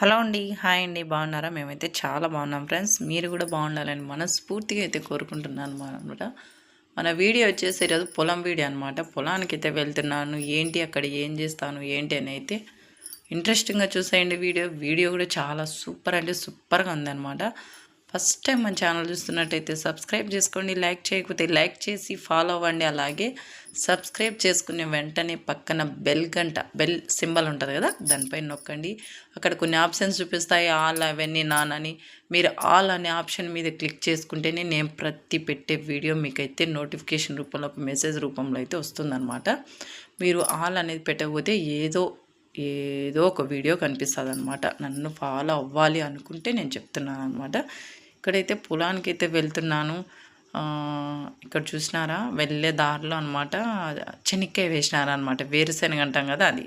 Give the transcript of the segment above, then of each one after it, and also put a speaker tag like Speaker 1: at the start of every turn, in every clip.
Speaker 1: Hello అండి. Hi అండి. బాగున్నారా? మేమైతే చాలా బాగున్నాం ఫ్రెండ్స్. మీరు కూడా బాగుండాలని మనస్ఫూర్తిగా అయితే కోరుకుంటున్నాను అనమాట. మన వీడియో వచ్చేసి ఈరోజు పొలం వీడియో అనమాట. పొలానికి అయితే వెళ్తున్నాను. ఏంటి అక్కడ ఏం చేస్తాను ఏంటి అని అయితే ఇంట్రెస్టింగ్గా చూసేయండి వీడియో. వీడియో కూడా చాలా సూపర్ అంటే సూపర్గా ఉందన్నమాట. ఫస్ట్ టైం మన ఛానల్ చూస్తున్నట్టయితే సబ్స్క్రైబ్ చేసుకోండి లైక్ చేయకపోతే లైక్ చేసి ఫాలో అవ్వండి. అలాగే సబ్స్క్రైబ్ చేసుకునే వెంటనే పక్కన బెల్ గంట బెల్ సింబల్ ఉంటుంది కదా దానిపైన నొక్కండి. అక్కడ కొన్ని ఆప్షన్స్ చూపిస్తాయి ఆల్ అవన్నీ నాన్ అని. మీరు ఆల్ అనే ఆప్షన్ మీద క్లిక్ చేసుకుంటేనే నేను ప్రతి పెట్టే వీడియో మీకైతే నోటిఫికేషన్ రూపంలో ఒక మెసేజ్ రూపంలో అయితే వస్తుందన్నమాట. మీరు ఆల్ అనేది పెట్టకపోతే ఏదో ఏదో ఒక వీడియో కనిపిస్తుంది అనమాట నన్ను ఫాలో అవ్వాలి అనుకుంటే నేను చెప్తున్నాను అనమాట ఇక్కడైతే పొలానికి అయితే వెళ్తున్నాను ఇక్కడ చూసినారా? వెళ్ళే దారిలో అనమాట చెనిక్కాయ వేసినారనమాట వేరుశనగ అంటాం కదా అది.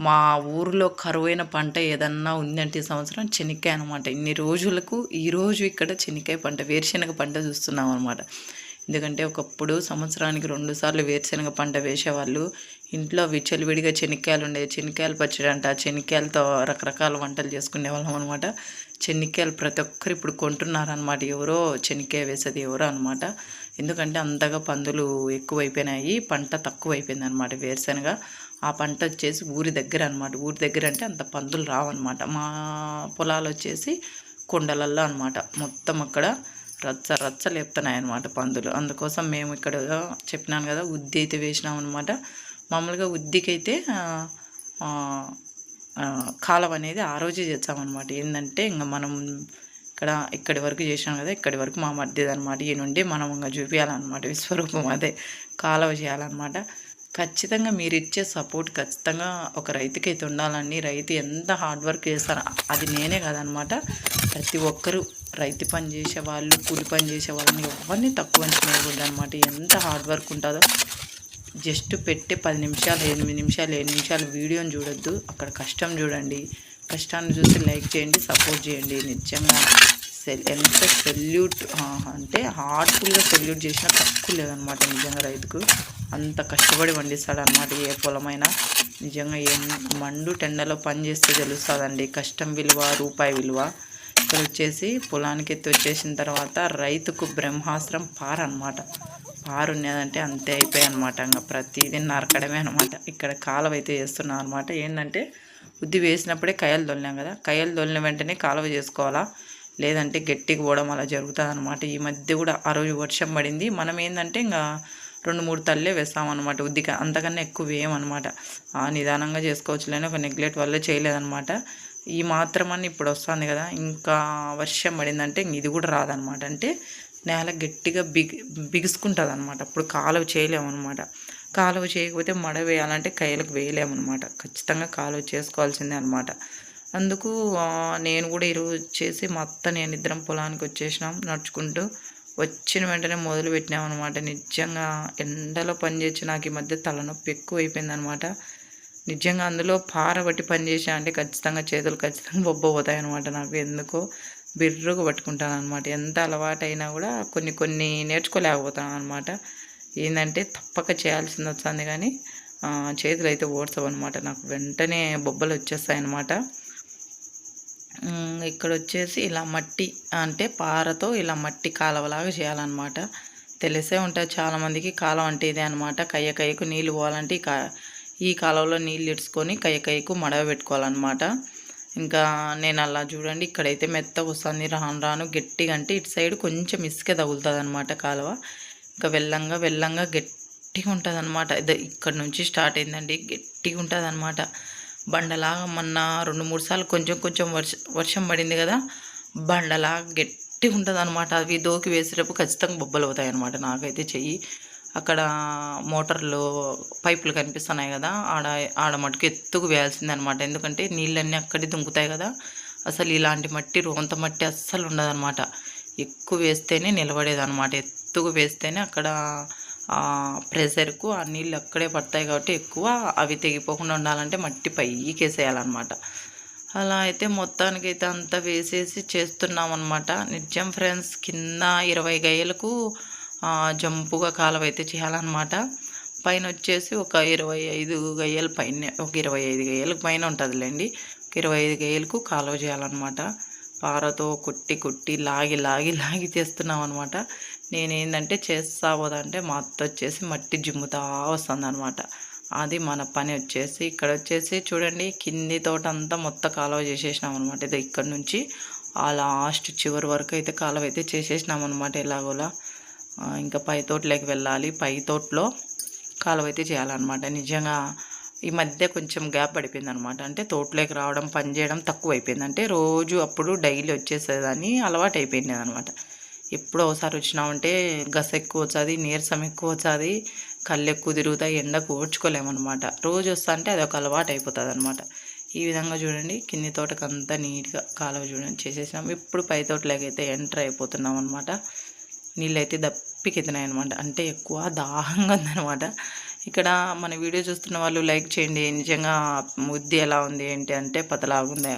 Speaker 1: మా ఊరిలో కరువైన పంట ఏదన్నా ఉందంటే ఈ సంవత్సరం చెనిక్కాయ అనమాట ఇన్ని రోజులకు ఈరోజు ఇక్కడ చెనిక్కాయ పంట వేరుశనగ పంట చూస్తున్నాం అనమాట ఎందుకంటే ఒకప్పుడు సంవత్సరానికి రెండు సార్లు వేరుశనగ పంట వేసేవాళ్ళు. ఇంట్లో విచ్చలవిడిగా చెనిక్కాయలు ఉండేవి. చెనిక్కాయలు పచ్చడి అంట చెనిక్కాయలతో రకరకాల వంటలు చేసుకునే వాళ్ళం అనమాట చెనిక్కాయలు ప్రతి ఒక్కరు ఇప్పుడు కొంటున్నారనమాట ఎవరో చెనిక్కాయ వేసేది ఎవరో అనమాట ఎందుకంటే అంతగా పందులు ఎక్కువైపోయినాయి. పంట తక్కువ అయిపోయింది అనమాట వేరుశనగ. ఆ పంట వచ్చేసి ఊరి దగ్గర అనమాట ఊరి దగ్గర అంటే అంత పందులు రావన్నమాట. మా పొలాలు వచ్చేసి కొండలల్లో అనమాట మొత్తం అక్కడ రచ్చ రచ్చ లేపుతున్నాయి అనమాట పందులు. అందుకోసం మేము ఇక్కడ చెప్పినాను కదా ఉద్ది అయితే వేసినాం అనమాట మామూలుగా ఉద్దికైతే కాలం అనేది ఆ రోజే చేస్తామన్నమాట. ఏంటంటే ఇంకా మనం ఇక్కడ ఇక్కడి వరకు చేసాం కదా ఇక్కడి వరకు మా మధ్యది అనమాట ఈ నుండి మనం ఇంకా చూపించాలన్నమాట విశ్వరూపం అదే. కాలువ చేయాలన్నమాట. ఖచ్చితంగా మీరు ఇచ్చే సపోర్ట్ ఖచ్చితంగా ఒక రైతుకి అయితే ఉండాలని రైతు ఎంత హార్డ్ వర్క్ చేస్తారో అది నేనే కాదనమాట. ప్రతి ఒక్కరూ రైతు పని చేసే వాళ్ళు కూలి పని చేసే వాళ్ళని ఎవరిని తక్కువ అంచనేయకూడదు అనమాట ఎంత హార్డ్ వర్క్ ఉంటుందో. జస్ట్ పెట్టే పది నిమిషాలు ఎనిమిది నిమిషాలు ఏడు నిమిషాలు వీడియోని చూడొద్దు. అక్కడ కష్టం చూడండి. కష్టాన్ని చూసి లైక్ చేయండి సపోర్ట్ చేయండి. నిజంగా సెల్ ఎంత సెల్యూట్ అంటే హార్ట్ఫుల్గా సెల్యూట్ చేసినా తక్కువ లేదనమాట నిజంగా రైతుకు. అంత కష్టపడి పండిస్తాడన్నమాట ఏ పొలమైనా. నిజంగా ఏ మండు టెండలో పని చేస్తే తెలుస్తుందండి. కష్టం విలువ రూపాయి విలువ. ఇక్కడ వచ్చేసి పొలానికి ఎత్తి వచ్చేసిన తర్వాత రైతుకు బ్రహ్మాస్త్రం పార అనమాట పారు ఉన్నదంటే అంతే అయిపోయాయి అనమాట ఇంకా ప్రతిదీ నరకడమే అనమాట ఇక్కడ కాలువ అయితే చేస్తున్నాం అనమాట ఏంటంటే ఉద్ది వేసినప్పుడే కయ్యలు దొల్లినాం కదా. కయ్యలు దొల్లిన వెంటనే కాలువ చేసుకోవాలా? లేదంటే గట్టికి పోవడం అలా జరుగుతుంది అనమాట ఈ మధ్య కూడా ఆ రోజు వర్షం పడింది. మనం ఏంటంటే ఇంకా రెండు మూడు తల్లే వేస్తామన్నమాట. ఉద్దిక అంతకన్నా ఎక్కువ వేయమన్నమాట. నిదానంగా చేసుకోవచ్చులేని ఒక నెగ్లెక్ట్ వల్ల చేయలేదన్నమాట. ఈ మాత్రమని ఇప్పుడు వస్తుంది కదా. ఇంకా వర్షం పడిందంటే ఇది కూడా రాదనమాట అంటే నేల గట్టిగా బిగి బిగుసుకుంటుంది అనమాట అప్పుడు కాలువ చేయలేమన్నమాట. కాలువ చేయకపోతే మడ వేయాలంటే కైలకు వేయలేమన్నమాట. ఖచ్చితంగా కాలువ చేసుకోవాల్సిందే అనమాట అందుకు నేను కూడా ఈరోజు చేసి మొత్తం నేను ఇద్దరం పొలానికి వచ్చేసినాం. నడుచుకుంటూ వచ్చిన వెంటనే మొదలు పెట్టినామన్నమాట. నిజంగా ఎండలో పనిచేసి నాకు ఈ మధ్య తలనొప్పి ఎక్కువ అయిపోయిందనమాట నిజంగా అందులో పారబట్టి పనిచేసా పని అంటే ఖచ్చితంగా చేతులు ఖచ్చితంగా బొబ్బ పోతాయి అనమాట నాకు. ఎందుకో బిర్రుగా పట్టుకుంటాను అనమాట ఎంత అలవాటైనా కూడా కొన్ని కొన్ని నేర్చుకోలేకపోతాను అనమాట ఏంటంటే తప్పక చేయాల్సింది వచ్చింది కానీ చేతులు అయితే ఓడ్చవు అనమాట నాకు వెంటనే బొబ్బలు వచ్చేస్తాయి అనమాట ఇక్కడ వచ్చేసి ఇలా మట్టి అంటే పారతో ఇలా మట్టి కాలవలాగా చేయాలన్నమాట. తెలిసే ఉంటుంది చాలామందికి కాలం అంటే ఇదే అనమాట కయ్య కయ్యకు నీళ్ళు పోవాలంటే ఈ కాలంలో నీళ్ళు ఇడ్చుకొని కయ్య కయ్యకు మడవ పెట్టుకోవాలన్నమాట. ఇంకా నేను అలా చూడండి ఇక్కడైతే మెత్తగా వస్తుంది రాను రాను గట్టిగా అంటే ఇటు సైడ్ కొంచెం ఇసుక తగులుతుంది అనమాట కాలువ. ఇంకా వెళ్ళంగా వెళ్ళంగా గట్టిగా ఉంటుంది అనమాట ఇక్కడ నుంచి స్టార్ట్ అయిందండి గట్టిగా ఉంటుంది అనమాట బండలాగా మొన్న రెండు మూడు సార్లు కొంచెం కొంచెం వర్ష వర్షం పడింది కదా బండలాగా గట్టి ఉంటుంది అనమాట అవి దోకి వేసేటప్పుడు ఖచ్చితంగా బొబ్బలు అవుతాయి అనమాట నాకైతే చెయ్యి. అక్కడ మోటార్లు పైపులు కనిపిస్తున్నాయి కదా ఆడ ఆడ మట్టుకు ఎత్తుకు వేయాల్సిందనమాట ఎందుకంటే నీళ్ళన్నీ అక్కడే దుంకుతాయి కదా అసలు ఇలాంటి మట్టి రోంత మట్టి అస్సలు ఉండదన్నమాట. ఎక్కువ వేస్తేనే నిలబడేది అనమాట ఎత్తుకు వేస్తేనే అక్కడ ప్రెషర్కు ఆ నీళ్ళు అక్కడే పడతాయి కాబట్టి ఎక్కువ అవి తెగిపోకుండా ఉండాలంటే మట్టి పైకి వేసేయాలన్నమాట. అలా అయితే మొత్తానికి అయితే అంతా వేసేసి చేస్తున్నాం అనమాట నిజం ఫ్రెండ్స్ కింద ఇరవై గయ్యలకు జంపుగా కాలువ అయితే చేయాలన్నమాట. పైన వచ్చేసి ఒక ఇరవై ఐదు గయ్యల పైన ఒక ఇరవై ఐదు గయ్యలకు పైన ఉంటుందిలేండి. ఇరవై ఐదు గయ్యలకు కాలువ చేయాలన్నమాట. పారతో కొట్టి కొట్టి లాగి లాగి లాగి చేస్తున్నాం అనమాట నేనేందంటే చేస్తా పోదంటే మా అత్త వచ్చేసి మట్టి జిమ్ముతా వస్తుంది అనమాట అది మన పని వచ్చేసి ఇక్కడ వచ్చేసి చూడండి కింది తోట అంతా మొత్తం కాలువ చేసేసినాం అనమాట ఇది ఇక్కడ నుంచి ఆ లాస్ట్ చివరి వరకు అయితే కాలువ అయితే చేసేసినాం అనమాట ఎలాగోలా ఇంకా పై తోటలోకి వెళ్ళాలి. పై తోటలో కాలువ అయితే చేయాలన్నమాట. నిజంగా ఈ మధ్య కొంచెం గ్యాప్ పడిపోయింది అనమాట అంటే తోటలోకి రావడం పని చేయడం తక్కువ అయిపోయింది అంటే రోజు అప్పుడు డైలీ వచ్చేసేదాన్ని అలవాటు అయిపోయింది అనమాట ఎప్పుడో ఒకసారి వచ్చినామంటే గస ఎక్కువ వచ్చేది నీరసం ఎక్కువ వచ్చేది కళ్ళు ఎక్కువ తిరుగుతాయి ఎండకు ఓడ్చుకోలేమన్నమాట రోజు వస్తా అంటే అది ఒక అలవాటు అయిపోతుంది అనమాట ఈ విధంగా చూడండి కింది తోటకు అంతా నీట్గా కాలువ చూడండి చేసేసినాం. ఇప్పుడు పై తోటలోకి అయితే ఎంటర్ అయిపోతున్నాం అనమాట నీళ్ళు అయితే దప్పికెత్తినాయి అనమాట అంటే ఎక్కువ దాహంగా ఉందనమాట ఇక్కడ మన వీడియో చూస్తున్న వాళ్ళు లైక్ చేయండి. నిజంగా ముద్ది ఎలా ఉంది ఏంటి అంటే పతలాగుందా?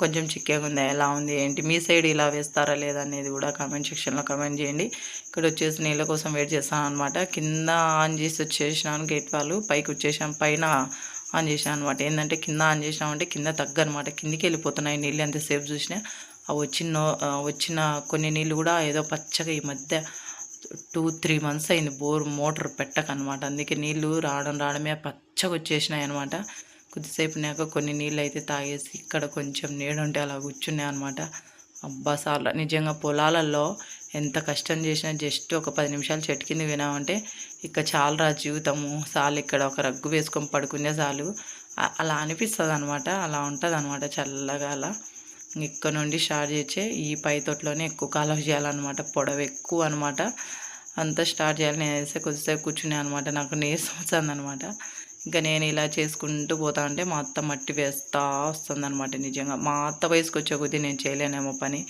Speaker 1: కొంచెం చిక్కగా ఉందా ఎలా ఉంది ఏంటి మీ సైడ్ ఇలా వేస్తారా లేదా అనేది కూడా కామెంట్ సెక్షన్లో కామెంట్ చేయండి. ఇక్కడ వచ్చేసి నీళ్ళ కోసం వెయిట్ చేస్తాను అనమాట కింద ఆన్ చేసి వచ్చేసినాను గేట్ వాళ్ళు. పైకి వచ్చేసాం పైన ఆన్ చేసాను అనమాట ఏంటంటే కింద ఆన్ చేసినామంటే కింద తగ్గనమాట కిందికి వెళ్ళిపోతున్నాయి నీళ్ళు ఎంతసేపు చూసినా. ఆ వచ్చిన వచ్చిన కొన్ని నీళ్ళు కూడా ఏదో పచ్చగా ఈ మధ్య టూ త్రీ మంత్స్ అయింది. బోర్ మోటార్ పెట్టకనమాట అందుకే నీళ్ళు రావడం రావడమే పచ్చగా వచ్చేసినాయి అనమాట కొద్దిసేపునాక కొన్ని నీళ్ళు అయితే తాగేసి ఇక్కడ కొంచెం నీడుంటే అలా కూర్చున్నాయి అనమాట అబ్బా సార్లు నిజంగా పొలాలలో ఎంత కష్టం చేసినా జస్ట్ ఒక పది నిమిషాలు చెట్టు కింద వినామంటే ఇక చాలరా జీవితము. సార్లు ఇక్కడ ఒక రగ్గు వేసుకొని పడుకునే చాలు అలా అనిపిస్తుంది అనమాట అలా ఉంటుంది అనమాట చల్లగా అలా. ఇక్కడ నుండి స్టార్ట్ చేసే ఈ పై తోటలోనే ఎక్కువ కాలం చేయాలన్నమాట. పొడవు ఎక్కువ అనమాట అంతా స్టార్ట్ చేయాలి. నేను వేస్తే కొద్దిసేపు కూర్చునే అనమాట నాకు నీరసం వచ్చింది అనమాట ఇంకా నేను ఇలా చేసుకుంటూ పోతా ఉంటే మా అత్త మట్టి వేస్తా వస్తుంది అనమాట నిజంగా. మా అత్త వయసుకు వచ్చే కొద్దీ నేను చేయలేనేమో పని.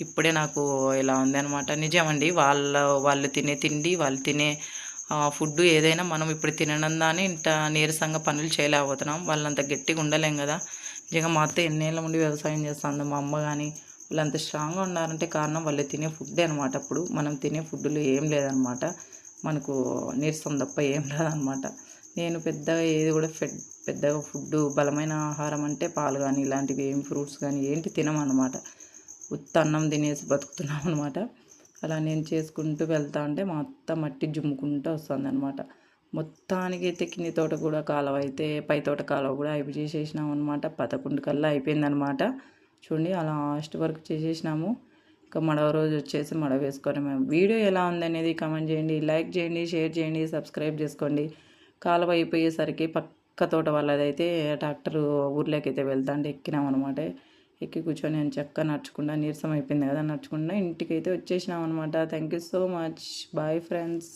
Speaker 1: ఇప్పుడే నాకు ఇలా ఉందన్నమాట. నిజమండి వాళ్ళ వాళ్ళు తినే తిండి వాళ్ళు తినే ఫుడ్ ఏదైనా మనం ఇప్పుడు తినడం ఇంత నీరసంగా పనులు చేయలేకపోతున్నాం. వాళ్ళంత గట్టిగా ఉండలేం కదా. నిజంగా మా అత్త ఎన్నేళ్ళ నుండి వ్యవసాయం చేస్తుంది మా అమ్మ కానీ వాళ్ళు అంత స్ట్రాంగ్గా ఉన్నారంటే కారణం వాళ్ళు తినే ఫుడ్డే అనమాట అప్పుడు. మనం తినే ఫుడ్లో ఏం లేదనమాట మనకు నీరసం తప్ప ఏం లేదనమాట నేను పెద్దగా ఏది కూడా ఫెడ్ పెద్దగా ఫుడ్ బలమైన ఆహారం అంటే పాలు కానీ ఇలాంటివి ఏం ఫ్రూట్స్ కానీ ఏంటి తినమన్నమాట ఉత్త అన్నం తినేసి బతుకుతున్నాం అనమాట. అలా నేను చేసుకుంటూ వెళ్తా ఉంటే మా అత్త మట్టి జుమ్ముకుంటూ వస్తుంది అనమాట మొత్తానికి అయితే కింది తోట కూడా కాలువ అయితే పై తోట కాలువ కూడా అయిపోయి చేసేసినాం అనమాట. పదకొండు కల్లా అయిపోయిందనమాట చూడండి అలా లాస్ట్ వరకు చేసేసినాము. ఇంకా మడవ రోజు వచ్చేసి మడవ వేసుకొని మేము. వీడియో ఎలా ఉందనేది కమెంట్ చేయండి లైక్ చేయండి షేర్ చేయండి సబ్స్క్రైబ్ చేసుకోండి. కాలువ అయిపోయేసరికి పక్క తోట వాళ్ళదైతే ట్రాక్టర్ ఊర్లోకి అయితే వెళ్తా అంటే ఎక్కినాం అనమాట ఎక్కి కూర్చొని నేను చక్కగా నడుచుకుంటా నీరసం అయిపోయింది కదా నడుచుకుంటా ఇంటికి అయితే వచ్చేసినాం అనమాట thank you so much bye friends